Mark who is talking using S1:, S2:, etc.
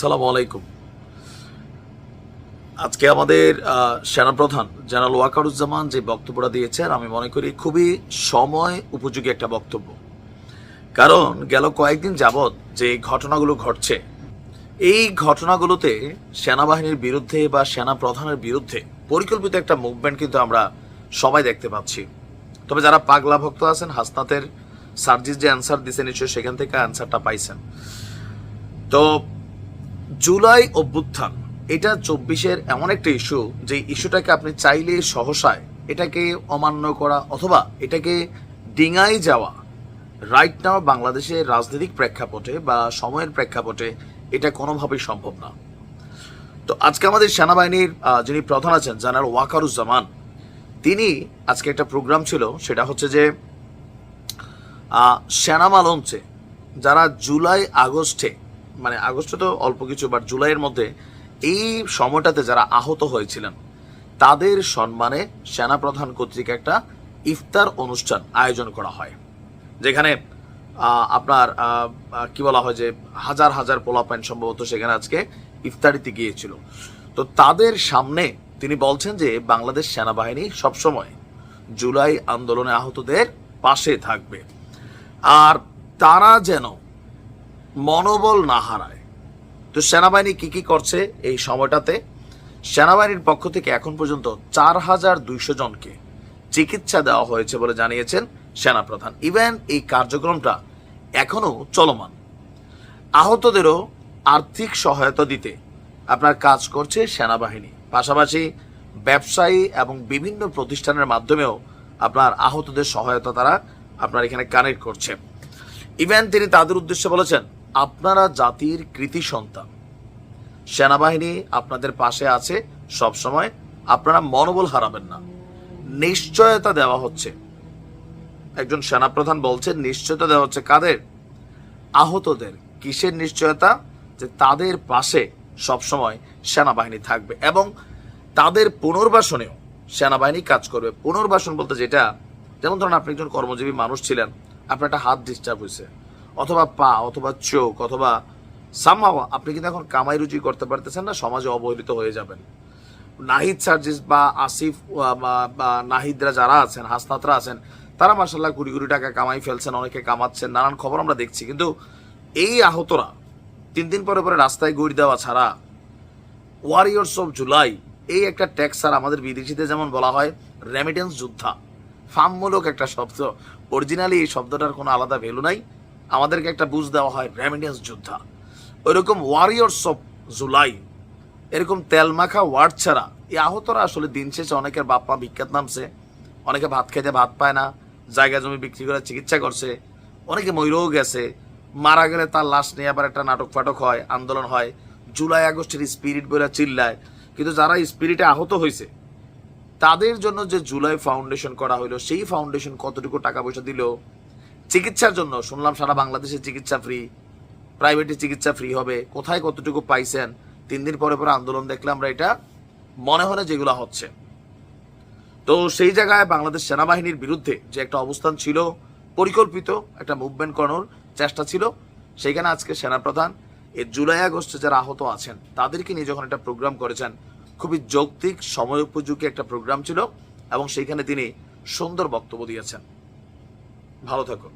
S1: সালাম আলাইকুম। আজকে আমাদের সেনাপ্রধান জেনারেল ওয়াকারুজ্জামান যে বক্তব্যটা দিয়েছেন, আমি মনে করি খুবই সময় উপযোগী একটা বক্তব্য। কারণ গেল কয়েকদিন যাবৎ যে ঘটনাগুলো ঘটছে, এই ঘটনাগুলোতে সেনাবাহিনীর বিরুদ্ধে বা সেনা প্রধানের বিরুদ্ধে পরিকল্পিত একটা মুভমেন্ট কিন্তু আমরা সবাই দেখতে পাচ্ছি। তবে যারা পাগলা ভক্ত আছেন, হাসনাতের সার্জিস যে অ্যান্সার দিছে নিশ্চয়ই সেখান থেকে অ্যান্সারটা পাইছেন। তো জুলাই অভ্যুত্থান এটা চব্বিশের এমন একটা ইস্যু যে ইস্যুটাকে আপনি চাইলে সহসায় এটাকে অমান্য করা অথবা এটাকে ডিঙাই যাওয়া রাইট নাও বাংলাদেশের রাজনৈতিক প্রেক্ষাপটে বা সময়ের প্রেক্ষাপটে এটা কোনোভাবেই সম্ভব না। তো আজকে আমাদের সেনাবাহিনীর যিনি প্রধান আছেন জেনারেল ওয়াকারুজ্জামান তিনি আজকে একটা প্রোগ্রাম ছিল সেটা হচ্ছে যে আহ, সেনামা লঞ্চে যারা জুলাই আগস্টে মানে আগস্টে তো অল্প কিছু বাট জুলাইয়ের মধ্যে এই সময়টাতে যারা আহত হয়েছিলেন, তাদের সম্মানে সেনাপ্রধান কর্তৃক একটা ইফতার অনুষ্ঠান আয়োজন করা হয়। যেখানে আপনার কি বলা হয় যে হাজার হাজার পোলা পোলাপাইন সম্ভবত সেখানে আজকে ইফতারিতে গিয়েছিল। তো তাদের সামনে তিনি বলছেন যে বাংলাদেশ সেনাবাহিনী সবসময় জুলাই আন্দোলনে আহতদের পাশে থাকবে। আর তারা যেন মনোবল না হারায়। তো সেনাবাহিনী কি কি করছে এই সময়টাতে? সেনাবাহিনীর পক্ষ থেকে এখন পর্যন্ত চার হাজার দুইশো জনকে চিকিৎসা দেওয়া হয়েছে বলে জানিয়েছেন সেনাপ্রধান। ইভেন এই কার্যক্রমটা এখনও চলমান। আহতদেরও আর্থিক সহায়তা দিতে আপনার কাজ করছে সেনাবাহিনী। পাশাপাশি ব্যবসায়ী এবং বিভিন্ন প্রতিষ্ঠানের মাধ্যমেও আপনার আহতদের সহায়তা তারা আপনার এখানে কানেক্ট করছে। ইভেন তিনি তাদের উদ্দেশ্যে বলেছেন আপনারা জাতির কৃতি সন্তান। সেনাবাহিনী আপনাদের পাশে আছে সব সময় আপনারা মনোবল হারাবেন না। নিশ্চয়তা দেওয়া হচ্ছে। একজন সেনাপ্রধান বলছেন, নিশ্চয়তা দেওয়া হচ্ছে কাদের? আহতদের। কিসের নিশ্চয়তা? যে তাদের পাশে সবসময় সেনাবাহিনী থাকবে এবং তাদের পুনর্বাসনেও সেনাবাহিনী কাজ করবে। পুনর্বাসন বলতে যেটা, যেমন ধরুন আপনি একজন কর্মজীবী মানুষ ছিলেন, আপনার একটা হাত ডিস্টার্ব হয়েছে। অথবা পা, অথবা চোখ, অথবা সামহাও আপনি কিন্তু এখন কামাই রুজি করতে পারতেছেন না, সমাজে অবহেলিত হয়ে যাবেন। নাহিদ সার্জিস বা আসিফ বা- নাহিদরা যারা আছেন, হাসনাতরা আছেন, তারা মাসাল্লাহ কুড়ি কোটি টাকা কামাই ফেলছেন, অনেকে কামাচ্ছেন, নানান খবর আমরা দেখছি। কিন্তু এই আহতরা তিন দিন পরে পরে রাস্তায় গড়ি দেওয়া ছাড়া ওয়ারিয়র্স অফ জুলাই এই একটা ট্যাক্স আর আমাদের বিদেশিতে যেমন বলা হয় রেমিটেন্স যোদ্ধা। ফার্মমূলক একটা শব্দ। অরিজিনালি এই শব্দটার কোনো আলাদা ভ্যালু নাই। আমাদেরকে একটা বুঝ দেওয়া হয় রেমিটেন্স যোদ্ধা। ওইরকম ওয়ারিয়র্স অফ জুলাই এরকম তেলমাখা ওয়ার্ড ছাড়া, এই আহতরা আসলে দিন শেষে অনেকের বাপ মা বিখ্যাত নামছে, অনেকে ভাত খেতে ভাত পায় না, জায়গা জমি বিক্রি করে চিকিৎসা করছে, অনেকে ময়ূরও গেছে, মারা গেলে তার লাশ নিয়ে আবার একটা নাটক ফাটক হয়, আন্দোলন হয়, জুলাই আগস্টের স্পিরিট বলে চিল্লায়, কিন্তু যারা স্পিরিটে আহত হয়েছে, তাদের জন্য যে জুলাই ফাউন্ডেশন করা হলো সেই ফাউন্ডেশন কতটুকু টাকা পয়সা দিল চিকিৎসার জন্য। শুনলাম সারা বাংলাদেশে চিকিৎসা ফ্রি প্রাইভেটে চিকিৎসা ফ্রি হবে। কোথায় কতটুকু পাইছেন? তিন দিন পরে পরে আন্দোলন দেখলে আমরা এটা মনে হয় যেগুলো হচ্ছে। তো সেই জায়গায় বাংলাদেশ সেনাবাহিনীর বিরুদ্ধে যে একটা অবস্থান ছিল, পরিকল্পিত একটা মুভমেন্ট করানোর চেষ্টা ছিল, সেইখানে আজকে সেনাপ্রধান এই জুলাই আগস্টে যারা আহত আছেন, তাদেরকে নিয়ে যখন একটা প্রোগ্রাম করেছেন, খুবই যৌক্তিক সময় উপযোগী একটা প্রোগ্রাম ছিল এবং সেইখানে তিনি সুন্দর বক্তব্য দিয়েছেন। ভালো থাকুন